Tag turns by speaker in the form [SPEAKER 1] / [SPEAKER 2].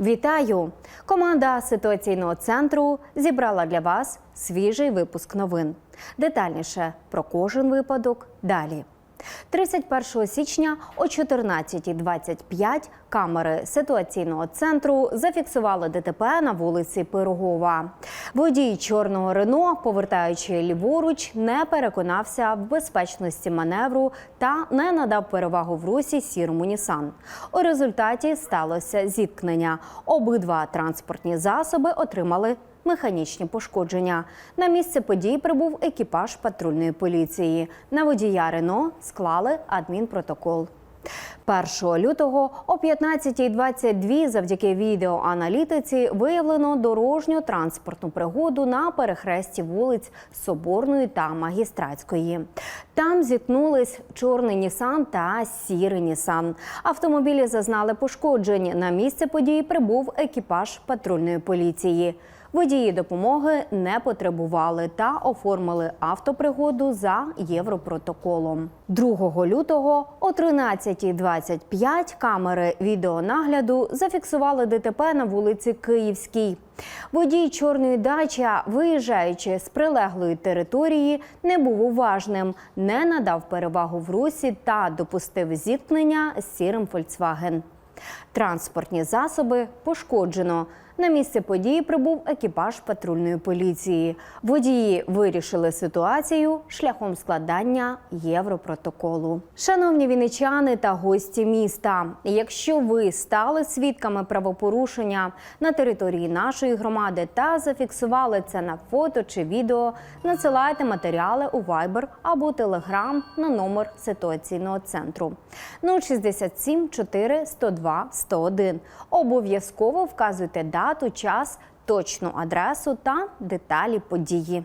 [SPEAKER 1] Вітаю! Команда ситуаційного центру зібрала для вас свіжий випуск новин. Детальніше про кожен випадок далі. 31 січня о 14.25 камери ситуаційного центру зафіксували ДТП на вулиці Пирогова. Водій чорного Рено, повертаючи ліворуч, не переконався в безпечності маневру та не надав перевагу в русі сірому Нісан. У результаті сталося зіткнення. Обидва транспортні засоби отримали механічні пошкодження. На місце подій прибув екіпаж патрульної поліції. На водія Рено склали адмінпротокол. 1 лютого о 15.22 завдяки відеоаналітиці виявлено дорожню транспортну пригоду на перехресті вулиць Соборної та Магістратської. Там зіткнулись чорний Нісан та сірий Нісан. Автомобілі зазнали пошкоджень. На місце події прибув екіпаж патрульної поліції. Водії допомоги не потребували та оформили автопригоду за європротоколом. 2 лютого о 13.25 камери відеонагляду зафіксували ДТП на вулиці Київській. Водій чорної дача, виїжджаючи з прилеглої території, не був уважним, не надав перевагу в русі та допустив зіткнення з сірим Фольксваген. Транспортні засоби пошкоджено. На місце події прибув екіпаж патрульної поліції. Водії вирішили ситуацію шляхом складання європротоколу. Шановні віничани та гості міста. Якщо ви стали свідками правопорушення на території нашої громади та зафіксували це на фото чи відео, надсилайте матеріали у Viber або Telegram на номер ситуаційного центру 067 4 102 101. Обов'язково вказуйте дату, час, точну адресу та деталі події.